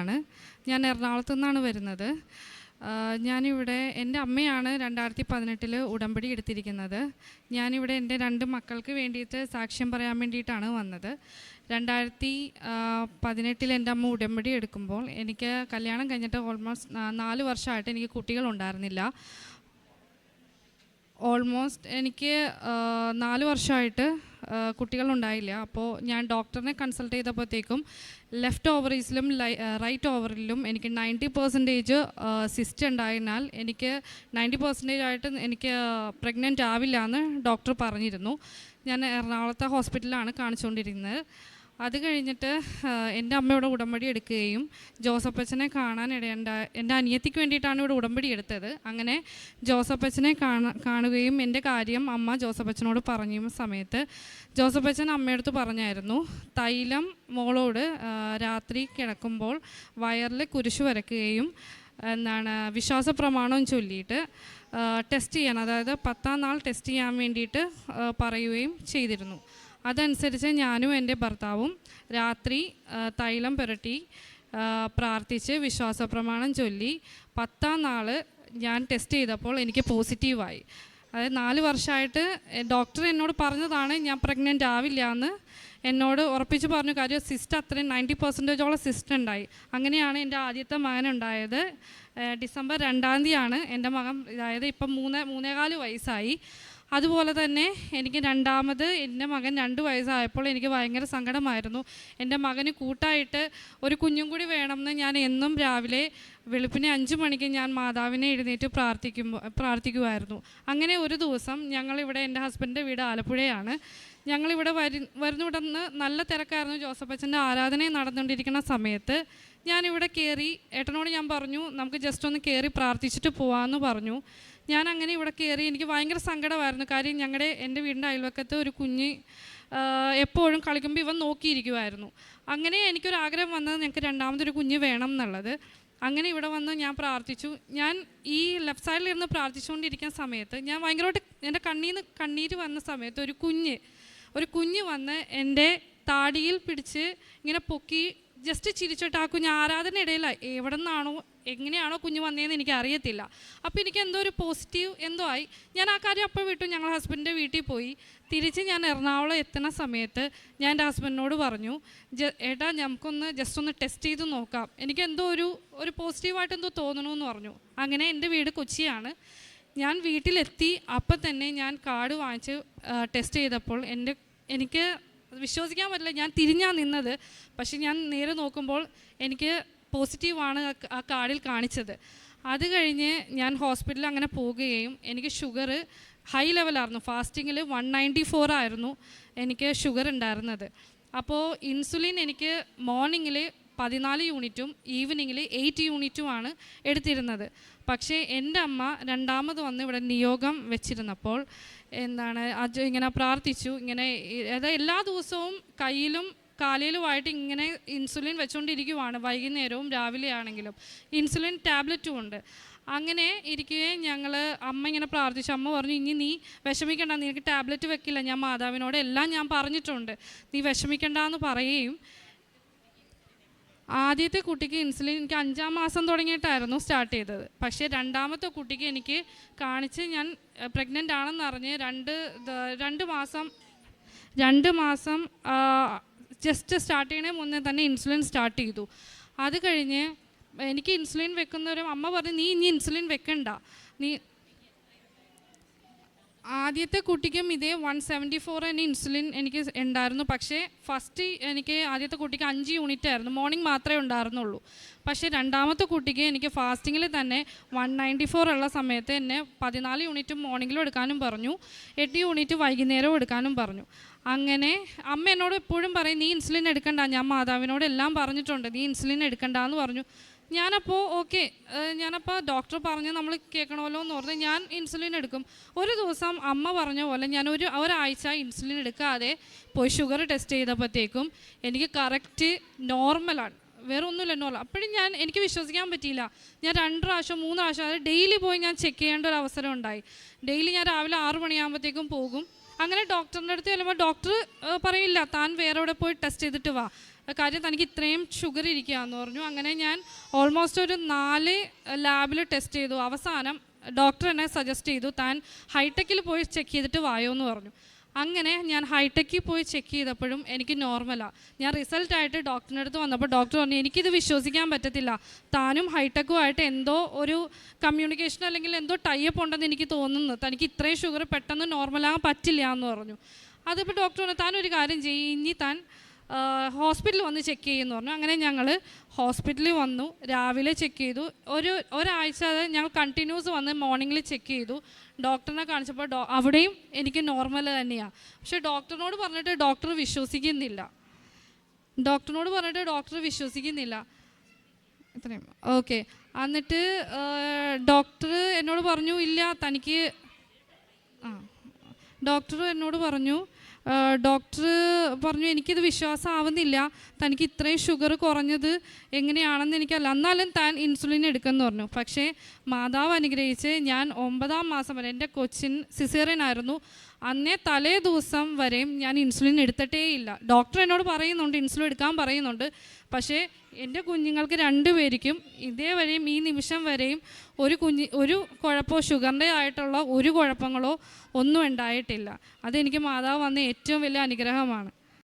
ആണ്. ഞാൻ എറണാകുളത്തു നിന്നാണ് വരുന്നത്. ഞാനിവിടെ എന്റെ അമ്മയാണ് രണ്ടായിരത്തി പതിനെട്ടിൽ ഉടമ്പടി എടുത്തിരിക്കുന്നത്. ഞാനിവിടെ എന്റെ രണ്ട് മക്കൾക്ക് വേണ്ടിയിട്ട് സാക്ഷ്യം പറയാൻ വേണ്ടിയിട്ടാണ് വന്നത്. രണ്ടായിരത്തി പതിനെട്ടിൽ എന്റെ അമ്മ ഉടമ്പടി എടുക്കുമ്പോൾ എനിക്ക് കല്യാണം കഴിഞ്ഞിട്ട് ഓൾമോസ്റ്റ് നാല് വർഷമായിട്ട് എനിക്ക് കുട്ടികളുണ്ടായിരുന്നില്ല. ഓൾമോസ്റ്റ് എനിക്ക് നാല് വർഷമായിട്ട് കുട്ടികളുണ്ടായില്ല. അപ്പോൾ ഞാൻ ഡോക്ടറിനെ കൺസൾട്ട് ചെയ്തപ്പോഴത്തേക്കും ലെഫ്റ്റ് ഓവറീസിലും റൈറ്റ് ഓവറിലും എനിക്ക് നയന്റി പെർസെന്റേജ് സിസ്റ്റ് ഉണ്ടായതിനാൽ എനിക്ക് നയന്റി പെർസെന്റേജ് ആയിട്ട് എനിക്ക് പ്രഗ്നന്റ് ആവില്ല എന്ന് ഡോക്ടർ പറഞ്ഞിരുന്നു. ഞാൻ എറണാകുളത്തെ ഹോസ്പിറ്റലിലാണ് കാണിച്ചുകൊണ്ടിരുന്നത് അത് കഴിഞ്ഞിട്ട് എന്റെ അമ്മയുടെ ഉടമ്പടി എടുക്കുകയും ജോസഫച്ചനെ കാണാൻ എന്റെ അനിയത്തിക്ക് വേണ്ടിയിട്ടാണ് ഇവിടെ ഉടമ്പടി എടുത്തത്. അങ്ങനെ ജോസഫച്ചനെ കാണ കാണുകയും എന്റെ കാര്യം അമ്മ ജോസഫച്ചനോട് പറഞ്ഞ സമയത്ത് ജോസഫച്ചൻ അമ്മയടുത്ത് പറഞ്ഞായിരുന്നു തൈലം മോളോട് രാത്രി കിടക്കുമ്പോൾ വയറിൽ കുരിശ് വരയ്ക്കുകയും എന്താണ് വിശ്വാസ പ്രമാണം ചൊല്ലിയിട്ട് ടെസ്റ്റ് ചെയ്യാൻ അതായത് പത്താം നാൾ ടെസ്റ്റ് ചെയ്യാൻ വേണ്ടിയിട്ട് പറയുകയും ചെയ്തിരുന്നു. അതനുസരിച്ച് ഞാനും എന്റെ ഭർത്താവും രാത്രി തൈലം പുരട്ടി പ്രാർത്ഥിച്ച് വിശ്വാസ പ്രമാണം ചൊല്ലി പത്താം നാൾ ഞാൻ ടെസ്റ്റ് ചെയ്തപ്പോൾ എനിക്ക് പോസിറ്റീവായി അതായത് നാല് വർഷമായിട്ട് ഡോക്ടർ എന്നോട് പറഞ്ഞതാണ് ഞാൻ പ്രഗ്നന്റ് ആവില്ല എന്ന് എന്നോട് ഉറപ്പിച്ച് പറഞ്ഞു കാര്യം സിസ്റ്റ് അത്രയും നയന്റി പെർസെന്റേജോളം സിസ്റ്റ് ഉണ്ടായി. അങ്ങനെയാണ് എന്റെ ആദ്യത്തെ മകൻ ഉണ്ടായത് ഡിസംബർ രണ്ടാം തീയതിയാണ് എന്റെ മകൻ അതായത് ഇപ്പം മൂന്ന് മൂന്നേകാൽ വയസ്സായി. അതുപോലെ തന്നെ എനിക്ക് രണ്ടാമത് എന്റെ മകൻ രണ്ട് വയസ്സായപ്പോൾ എനിക്ക് ഭയങ്കര സങ്കടമായിരുന്നു. എന്റെ മകന് കൂട്ടായിട്ട് ഒരു കുഞ്ഞും കൂടി വേണമെന്ന് ഞാൻ എന്നും രാവിലെ വെളുപ്പിനെ അഞ്ച് മണിക്ക് ഞാൻ മാതാവിനെ എഴുന്നേറ്റ് പ്രാർത്ഥിക്കുമ്പോൾ പ്രാർത്ഥിക്കുമായിരുന്നു അങ്ങനെ ഒരു ദിവസം ഞങ്ങളിവിടെ എന്റെ ഹസ്ബൻഡിന്റെ വീട് ആലപ്പുഴയാണ്. ഞങ്ങളിവിടെ വരു വരുന്നിവിടുന്ന് നല്ല തിരക്കായിരുന്നു ജോസഫ് അച്ഛന്റെ ആരാധന നടന്നുകൊണ്ടിരിക്കുന്ന സമയത്ത് ഞാനിവിടെ കയറി ഏട്ടനോട് ഞാൻ പറഞ്ഞു നമുക്ക് ജസ്റ്റ് ഒന്ന് കയറി പ്രാർത്ഥിച്ചിട്ട് പോവാമെന്ന് പറഞ്ഞു. ഞാൻ അങ്ങനെ ഇവിടെ കയറി എനിക്ക് ഭയങ്കര സങ്കടമായിരുന്നു. കാര്യം ഞങ്ങളുടെ എന്റെ വീടിന്റെ അയൽവക്കത്ത് ഒരു കുഞ്ഞ് എപ്പോഴും കളിക്കുമ്പോൾ ഇവൻ നോക്കിയിരിക്കുമായിരുന്നു അങ്ങനെ എനിക്കൊരു ആഗ്രഹം വന്നത് ഞങ്ങൾക്ക് രണ്ടാമതൊരു കുഞ്ഞ് വേണം എന്നുള്ളത്. അങ്ങനെ ഇവിടെ വന്ന് ഞാൻ പ്രാർത്ഥിച്ചു. ഞാൻ ഈ ലെഫ്റ്റ് സൈഡിലിരുന്ന് പ്രാർത്ഥിച്ചുകൊണ്ടിരിക്കുന്ന സമയത്ത് ഞാൻ ഭയങ്കരമായിട്ട് എന്റെ കണ്ണീർ കണ്ണീര് വന്ന സമയത്ത് ഒരു കുഞ്ഞ് ഒരു കുഞ്ഞ് വന്ന് എന്റെ താടിയിൽ പിടിച്ച് ഇങ്ങനെ പൊക്കി ജസ്റ്റ് ചിരിച്ചിട്ട് ആ കുഞ്ഞ് ആരാധന ഇടയില്ല എവിടെ നിന്നാണോ എങ്ങനെയാണോ കുഞ്ഞ് വന്നതെന്ന് എനിക്ക് അറിയത്തില്ല. അപ്പോൾ എനിക്ക് എന്തോ ഒരു പോസിറ്റീവ് എന്തോ ആയി. ഞാൻ ആ കാര്യം അപ്പോൾ വിട്ടു. ഞങ്ങൾ ഹസ്ബൻഡിന്റെ വീട്ടിൽ പോയി. തിരിച്ച് ഞാൻ എറണാകുളം എത്തുന്ന സമയത്ത് ഞാൻ എന്റെ ഹസ്ബൻഡിനോട് പറഞ്ഞു "ജ- ഏട്ടാ നമുക്കൊന്ന് ജസ്റ്റ് ഒന്ന് ടെസ്റ്റ് ചെയ്ത് നോക്കാം. എനിക്ക് എന്തോ ഒരു ഒരു പോസിറ്റീവായിട്ട് എന്തോ തോന്നണമെന്ന് പറഞ്ഞു. അങ്ങനെ എന്റെ വീട് കൊച്ചിയാണ്. ഞാൻ വീട്ടിലെത്തി. അപ്പം തന്നെ ഞാൻ കാർഡ് വാങ്ങിച്ച് ടെസ്റ്റ് ചെയ്തപ്പോൾ എന്റെ എനിക്ക് വിശ്വസിക്കാൻ പറ്റില്ല. ഞാൻ തിരിഞ്ഞാണ് നിന്നത്. പക്ഷെ ഞാൻ നേരെ നോക്കുമ്പോൾ എനിക്ക് പോസിറ്റീവാണ് ആ കാർഡിൽ കാണിച്ചത്. അത് കഴിഞ്ഞ് ഞാൻ ഹോസ്പിറ്റലിൽ അങ്ങനെ പോവുകയും എനിക്ക് ഷുഗർ ഹൈ ലെവലായിരുന്നു. ഫാസ്റ്റിങ്ങിൽ വൺ നയന്റി ഫോർ ആയിരുന്നു എനിക്ക് ഷുഗർ ഉണ്ടായിരുന്നത്. അപ്പോൾ ഇൻസുലിൻ എനിക്ക് മോർണിംഗിൽ പതിനാല് യൂണിറ്റും ഈവനിങ്ങിൽ എയ്റ്റ് യൂണിറ്റുമാണ് എടുത്തിരുന്നത്. പക്ഷേ എന്റെ അമ്മ രണ്ടാമത് വന്ന് ഇവിടെ നിയോഗം വെച്ചിരുന്നപ്പോൾ എന്താണ് അത് ഇങ്ങനെ പ്രാർത്ഥിച്ചു. ഇങ്ങനെ അതായത് എല്ലാ ദിവസവും കയ്യിലും കാലിലുമായിട്ട് ഇങ്ങനെ ഇൻസുലിൻ വെച്ചുകൊണ്ടിരിക്കുവാണ് വൈകുന്നേരവും രാവിലെ ആണെങ്കിലും ഇൻസുലിൻ ടാബ്ലറ്റും ഉണ്ട്. അങ്ങനെ ഇരിക്കുകയും ഞങ്ങൾ അമ്മ ഇങ്ങനെ പ്രാർത്ഥിച്ചു. അമ്മ പറഞ്ഞു ഇനി നീ വിഷമിക്കണ്ട നിനക്ക് ടാബ്ലറ്റ് വെക്കില്ല. ഞാൻ മാതാവിനോട് എല്ലാം ഞാൻ പറഞ്ഞിട്ടുണ്ട്. നീ വിഷമിക്കണ്ട എന്ന് പറയുകയും ആദ്യത്തെ കുട്ടിക്ക് ഇൻസുലിൻ എനിക്ക് അഞ്ചാം മാസം തുടങ്ങിയിട്ടായിരുന്നു സ്റ്റാർട്ട് ചെയ്തത്. പക്ഷേ രണ്ടാമത്തെ കുട്ടിക്ക് എനിക്ക് കാണിച്ച് ഞാൻ പ്രഗ്നന്റ് ആണെന്ന് അറിഞ്ഞ് രണ്ട് രണ്ട് മാസം രണ്ട് മാസം ജസ്റ്റ് സ്റ്റാർട്ട് ചെയ്യണേ മുന്നേ തന്നെ ഇൻസുലിൻ സ്റ്റാർട്ട് ചെയ്തു. അത് കഴിഞ്ഞ് എനിക്ക് ഇൻസുലിൻ വെക്കുന്നവരും അമ്മ പറഞ്ഞു നീ ഇനി ഇൻസുലിൻ വെക്കണ്ട. നീ ആദ്യത്തെ കുട്ടിക്കും ഇതേ വൺ സെവന്റി ഫോർ തന്നെ ഇൻസുലിൻ എനിക്ക് ഉണ്ടായിരുന്നു. പക്ഷേ ഫസ്റ്റ് എനിക്ക് ആദ്യത്തെ കുട്ടിക്ക് അഞ്ച് യൂണിറ്റ് ആയിരുന്നു. മോർണിംഗ് മാത്രമേ ഉണ്ടായിരുന്നുള്ളൂ. പക്ഷേ രണ്ടാമത്തെ കുട്ടിക്ക് എനിക്ക് ഫാസ്റ്റിങ്ങിൽ തന്നെ വൺ നയന്റി ഫോർ ഉള്ള സമയത്ത് എന്നെ പതിനാല് യൂണിറ്റ് മോർണിംഗിലും എടുക്കാനും പറഞ്ഞു. എട്ട് യൂണിറ്റ് വൈകുന്നേരവും എടുക്കാനും പറഞ്ഞു. അങ്ങനെ അമ്മ എന്നോട് എപ്പോഴും പറയും നീ ഇൻസുലിൻ എടുക്കണ്ട. ഞാൻ മാതാവിനോട് എല്ലാം പറഞ്ഞിട്ടുണ്ട്. നീ ഇൻസുലിൻ എടുക്കണ്ട എന്ന് പറഞ്ഞു. ഞാനപ്പോൾ ഓക്കെ ഞാനപ്പോൾ ഡോക്ടർ പറഞ്ഞ് നമ്മൾ കേൾക്കണമല്ലോ എന്ന് പറഞ്ഞ് ഞാൻ ഇൻസുലിൻ എടുക്കും. ഒരു ദിവസം അമ്മ പറഞ്ഞ പോലെ ഞാൻ ഒരു ഒരാഴ്ച ഇൻസുലിൻ എടുക്കാതെ പോയി ഷുഗർ ടെസ്റ്റ് ചെയ്തപ്പോഴത്തേക്കും എനിക്ക് കറക്റ്റ് നോർമലാണ്. വേറെ ഒന്നുമില്ല നോർമൽ അപ്പോഴും ഞാൻ എനിക്ക് വിശ്വസിക്കാൻ പറ്റിയില്ല. ഞാൻ രണ്ട് പ്രാവശ്യം മൂന്ന് പ്രാവശ്യം അതായത് ഡെയിലി പോയി ഞാൻ ചെക്ക് ചെയ്യേണ്ട ഒരു അവസരം ഉണ്ടായി. ഡെയിലി ഞാൻ രാവിലെ ആറ് മണിയാകുമ്പോഴത്തേക്കും പോകും. അങ്ങനെ ഡോക്ടറിന്റെ അടുത്ത് ചെല്ലുമ്പോൾ ഡോക്ടർ പറയില്ല താൻ വേറെ എവിടെ പോയി ടെസ്റ്റ് ചെയ്തിട്ട് വാ. കാര്യം തനിക്ക് ഇത്രയും ഷുഗർ ഇരിക്കുകയെന്ന് പറഞ്ഞു. അങ്ങനെ ഞാൻ ഓൾമോസ്റ്റ് ഒരു നാല് ലാബിൽ ടെസ്റ്റ് ചെയ്തു. അവസാനം ഡോക്ടർ എന്നെ സജസ്റ്റ് ചെയ്തു താൻ ഹൈടെക്കിൽ പോയി ചെക്ക് ചെയ്തിട്ട് വായോ എന്ന് പറഞ്ഞു. അങ്ങനെ ഞാൻ ഹൈടെക്കിൽ പോയി ചെക്ക് ചെയ്തപ്പോഴും എനിക്ക് നോർമലാണ് ഞാൻ റിസൾട്ട് ആയിട്ട് ഡോക്ടറിന്റെ അടുത്ത് വന്നപ്പോൾ ഡോക്ടർ പറഞ്ഞു എനിക്കിത് വിശ്വസിക്കാൻ പറ്റത്തില്ല. താനും ഹൈടെക്കുമായിട്ട് എന്തോ ഒരു കമ്മ്യൂണിക്കേഷൻ അല്ലെങ്കിൽ എന്തോ ടൈപ്പ് ഉണ്ടെന്ന് എനിക്ക് തോന്നുന്നു. തനിക്ക് ഇത്രയും ഷുഗർ പെട്ടെന്ന് നോർമലാകാൻ പറ്റില്ല എന്ന് പറഞ്ഞു. അതിപ്പോൾ ഡോക്ടർ പറഞ്ഞു താൻ ഒരു കാര്യം ചെയ്യും. ഇനി താൻ ഹോസ്പിറ്റലിൽ വന്ന് ചെക്ക് ചെയ്യുമെന്ന് പറഞ്ഞു അങ്ങനെ ഞങ്ങൾ ഹോസ്പിറ്റലിൽ വന്നു രാവിലെ ചെക്ക് ചെയ്തു. ഒരു ഒരാഴ്ച ഞങ്ങൾ കണ്ടിന്യൂസ് വന്ന് മോർണിംഗിൽ ചെക്ക് ചെയ്തു. ഡോക്ടറിനെ കാണിച്ചപ്പോൾ ഡോ അവിടെയും എനിക്ക് നോർമൽ തന്നെയാണ് പക്ഷേ ഡോക്ടറിനോട് പറഞ്ഞിട്ട് ഡോക്ടർ വിശ്വസിക്കുന്നില്ല. ഡോക്ടറിനോട് പറഞ്ഞിട്ട് ഡോക്ടർ വിശ്വസിക്കുന്നില്ല. ഇത്രയും. ഓക്കെ. എന്നിട്ട് ഡോക്ടർ എന്നോട് പറഞ്ഞു ഇല്ല തനിക്ക് ആ ഡോക്ടർ എന്നോട് പറഞ്ഞു ഡോക്ടർ പറഞ്ഞു എനിക്കിത് വിശ്വാസമാവുന്നില്ല. തനിക്ക് ഇത്രയും ഷുഗർ കുറഞ്ഞത് എങ്ങനെയാണെന്ന് എനിക്കല്ല എന്നാലും താൻ ഇൻസുലിൻ എടുക്കുമെന്ന് പറഞ്ഞു. പക്ഷേ മാതാവ് അനുഗ്രഹിച്ച് ഞാൻ ഒമ്പതാം മാസം വരെ എന്റെ കൊച്ചിൻ സിസേറിയൻ ആയിരുന്നു. അന്നേ തലേ ദിവസം വരെയും ഞാൻ ഇൻസുലിൻ എടുത്തിട്ടേയില്ല. ഡോക്ടർ എന്നോട് പറയുന്നുണ്ട് ഇൻസുലിൻ എടുക്കാൻ പറയുന്നുണ്ട്. പക്ഷേ എന്റെ കുഞ്ഞുങ്ങൾക്ക് രണ്ടുപേർക്കും ഇതേ വരെയും ഈ നിമിഷം വരെയും ഒരു കുഞ്ഞ് ഒരു കുഴപ്പമോ ഷുഗറിന്റെ ആയിട്ടുള്ള ഒരു കുഴപ്പങ്ങളോ ഒന്നും ഉണ്ടായിട്ടില്ല. അതെനിക്ക് മാതാവ് വന്ന ഏറ്റവും വലിയ അനുഗ്രഹമാണ്.